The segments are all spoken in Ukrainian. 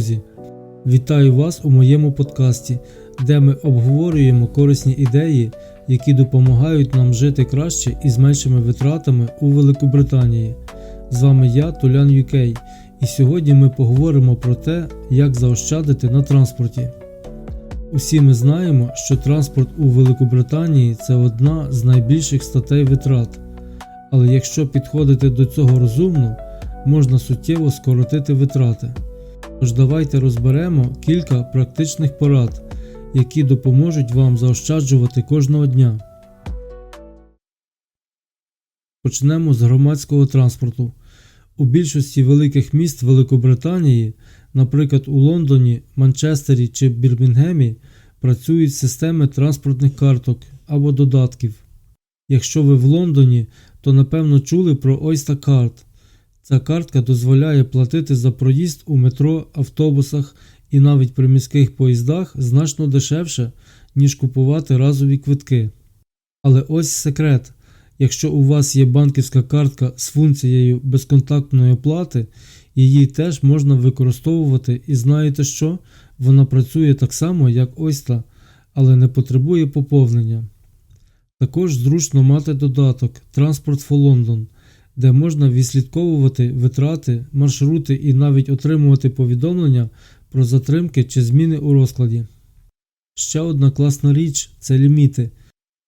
друзі! Вітаю вас у моєму подкасті, де ми обговорюємо корисні ідеї, які допомагають нам жити краще і з меншими витратами у Великобританії. З вами я, Тулян UK, і сьогодні ми поговоримо про те, як заощадити на транспорті. Усі ми знаємо, що транспорт у Великобританії це одна з найбільших статей витрат. Але якщо підходити до цього розумно, можна суттєво скоротити витрати. Тож давайте розберемо кілька практичних порад, які допоможуть вам заощаджувати кожного дня. Почнемо з громадського транспорту. У більшості великих міст Великобританії, наприклад у Лондоні, Манчестері чи Бірмінгемі, працюють системи транспортних карток або додатків. Якщо ви в Лондоні, то напевно чули про Oyster Card. Ця картка дозволяє платити за проїзд у метро, автобусах і навіть приміських поїздах значно дешевше, ніж купувати разові квитки. Але ось секрет: якщо у вас є банківська картка з функцією безконтактної оплати, її теж можна використовувати і знаєте що? Вона працює так само, як ось та, але не потребує поповнення. Також зручно мати додаток Transport for London, де можна відслідковувати витрати, маршрути і навіть отримувати повідомлення про затримки чи зміни у розкладі. Ще одна класна річ це ліміти.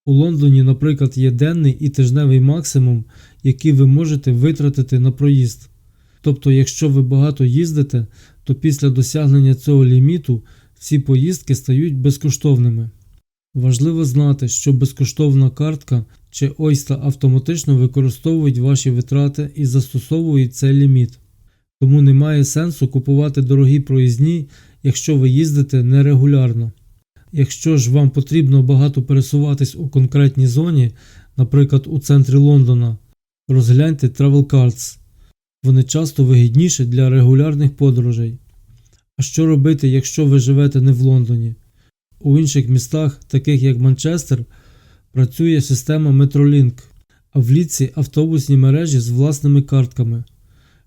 У Лондоні, наприклад, є денний і тижневий максимум, який ви можете витратити на проїзд. Тобто, якщо ви багато їздите, то після досягнення цього ліміту всі поїздки стають безкоштовними. Важливо знати, що безкоштовна картка чи Oyster автоматично використовують ваші витрати і застосовують цей ліміт. Тому немає сенсу купувати дорогі проїзні, якщо ви їздите нерегулярно. Якщо ж вам потрібно багато пересуватись у конкретній зоні, наприклад у центрі Лондона, розгляньте Travel Cards. Вони часто вигідніші для регулярних подорожей. А що робити, якщо ви живете не в Лондоні? У інших містах, таких як Манчестер, працює система Metrolink, а в ліці автобусні мережі з власними картками.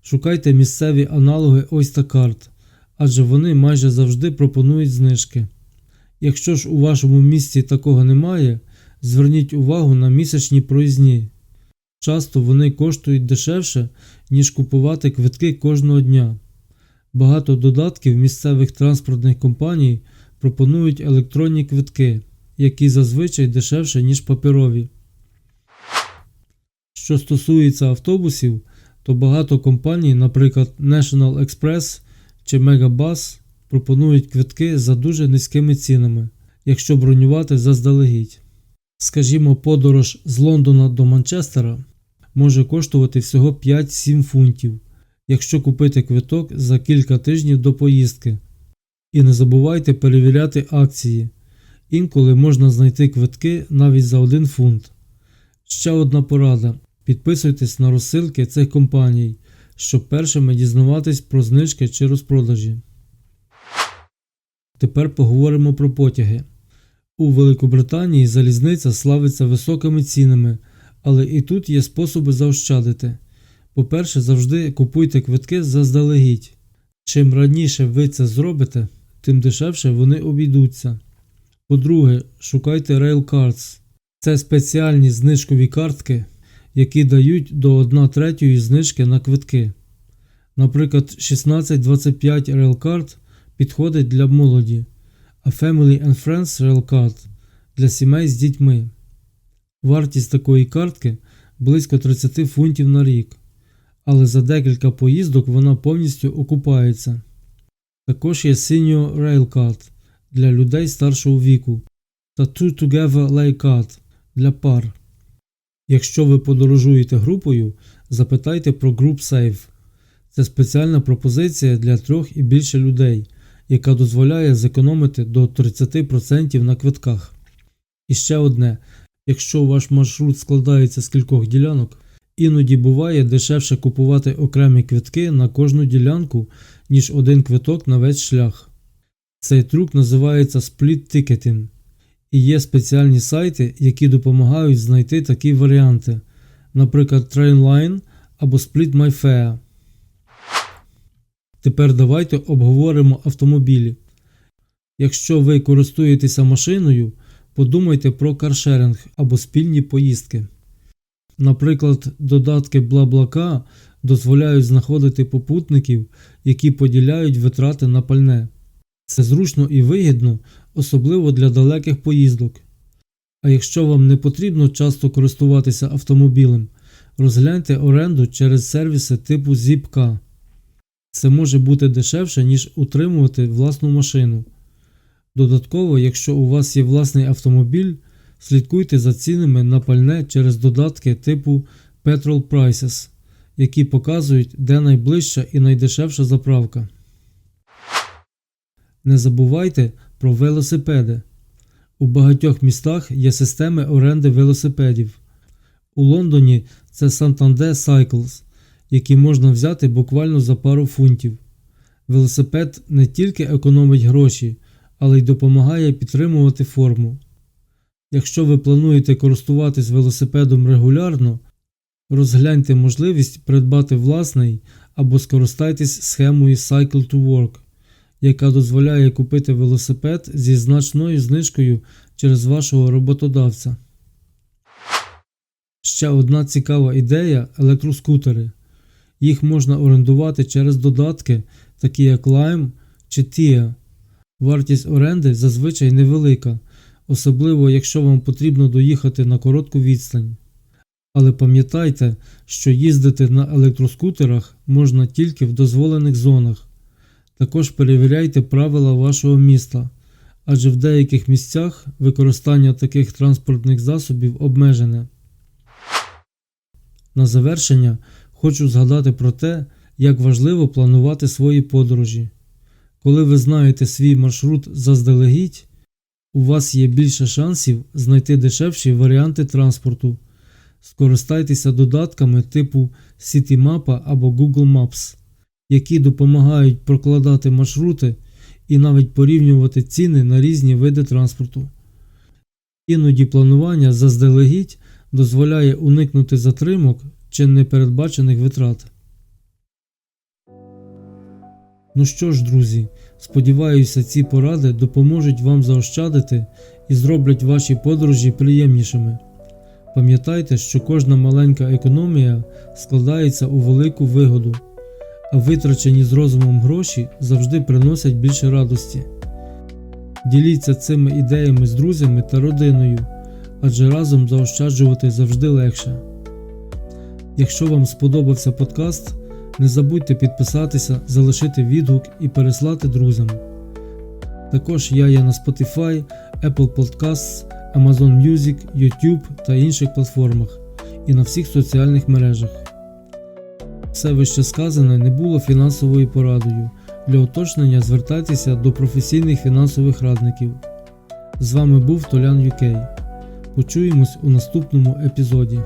Шукайте місцеві аналоги Card, адже вони майже завжди пропонують знижки. Якщо ж у вашому місті такого немає, зверніть увагу на місячні проїзні. Часто вони коштують дешевше, ніж купувати квитки кожного дня. Багато додатків місцевих транспортних компаній пропонують електронні квитки, які зазвичай дешевше, ніж паперові. Що стосується автобусів, то багато компаній, наприклад National Express чи Megabus, пропонують квитки за дуже низькими цінами, якщо бронювати заздалегідь. Скажімо, подорож з Лондона до Манчестера може коштувати всього 5-7 фунтів, якщо купити квиток за кілька тижнів до поїздки. І не забувайте перевіряти акції. Інколи можна знайти квитки навіть за 1 фунт. Ще одна порада: підписуйтесь на розсилки цих компаній, щоб першими дізнаватись про знижки чи розпродажі. Тепер поговоримо про потяги. У Великобританії залізниця славиться високими цінами, але і тут є способи заощадити. По-перше, завжди купуйте квитки заздалегідь. Чим раніше ви це зробите, тим дешевше вони обійдуться. По-друге, шукайте Railcards. Це спеціальні знижкові картки, які дають до 1 третьої знижки на квитки. Наприклад, 1625 Railcard підходить для молоді, а Family and Friends Railcard для сімей з дітьми. Вартість такої картки близько 30 фунтів на рік, але за декілька поїздок вона повністю окупається. Також є Senior Railcard для людей старшого віку та Two Together Laycard для пар. Якщо ви подорожуєте групою, запитайте про Group Save. Це спеціальна пропозиція для трьох і більше людей, яка дозволяє зекономити до 30% на квитках. І ще одне: якщо ваш маршрут складається з кількох ділянок, іноді буває дешевше купувати окремі квитки на кожну ділянку, ніж один квиток на весь шлях. Цей трюк називається Ticketing. І є спеціальні сайти, які допомагають знайти такі варіанти, наприклад, Trainline або Split My Тепер давайте обговоримо автомобілі. Якщо ви користуєтеся машиною, подумайте про каршеринг або спільні поїздки. Наприклад, додатки BlaBlaCar дозволяють знаходити попутників, які поділяють витрати на пальне. Це зручно і вигідно, особливо для далеких поїздок. А якщо вам не потрібно часто користуватися автомобілем, розгляньте оренду через сервіси типу Zipcar. Це може бути дешевше, ніж утримувати власну машину. Додатково, якщо у вас є власний автомобіль, слідкуйте за цінами на пальне через додатки типу Petrol Prices, які показують, де найближча і найдешевша заправка. Не забувайте про велосипеди. У багатьох містах є системи оренди велосипедів. У Лондоні це Santander Cycles, які можна взяти буквально за пару фунтів. Велосипед не тільки економить гроші, але й допомагає підтримувати форму. Якщо ви плануєте користуватись велосипедом регулярно, розгляньте можливість придбати власний або скористайтесь схемою Cycle to Work, яка дозволяє купити велосипед зі значною знижкою через вашого роботодавця. Ще одна цікава ідея електроскутери. Їх можна орендувати через додатки, такі як Lime чи TIA. Вартість оренди зазвичай невелика, особливо якщо вам потрібно доїхати на коротку відстань. Але пам'ятайте, що їздити на електроскутерах можна тільки в дозволених зонах. Також перевіряйте правила вашого міста, адже в деяких місцях використання таких транспортних засобів обмежене. На завершення хочу згадати про те, як важливо планувати свої подорожі. Коли ви знаєте свій маршрут заздалегідь, у вас є більше шансів знайти дешевші варіанти транспорту. Скористайтеся додатками типу CityMap або Google Maps, які допомагають прокладати маршрути і навіть порівнювати ціни на різні види транспорту. Іноді планування заздалегідь дозволяє уникнути затримок чи непередбачених витрат. Ну що ж, друзі, сподіваюся, ці поради допоможуть вам заощадити і зроблять ваші подорожі приємнішими. Пам'ятайте, що кожна маленька економія складається у велику вигоду, а витрачені з розумом гроші завжди приносять більше радості. Діліться цими ідеями з друзями та родиною, адже разом заощаджувати завжди легше. Якщо вам сподобався подкаст, не забудьте підписатися, залишити відгук і переслати друзям. Також я є на Spotify, Apple Podcasts, Amazon Music, YouTube та інших платформах і на всіх соціальних мережах. Все вище сказане не було фінансовою порадою. Для уточнення звертайтеся до професійних фінансових радників. З вами був Толян UK. Почуємось у наступному епізоді.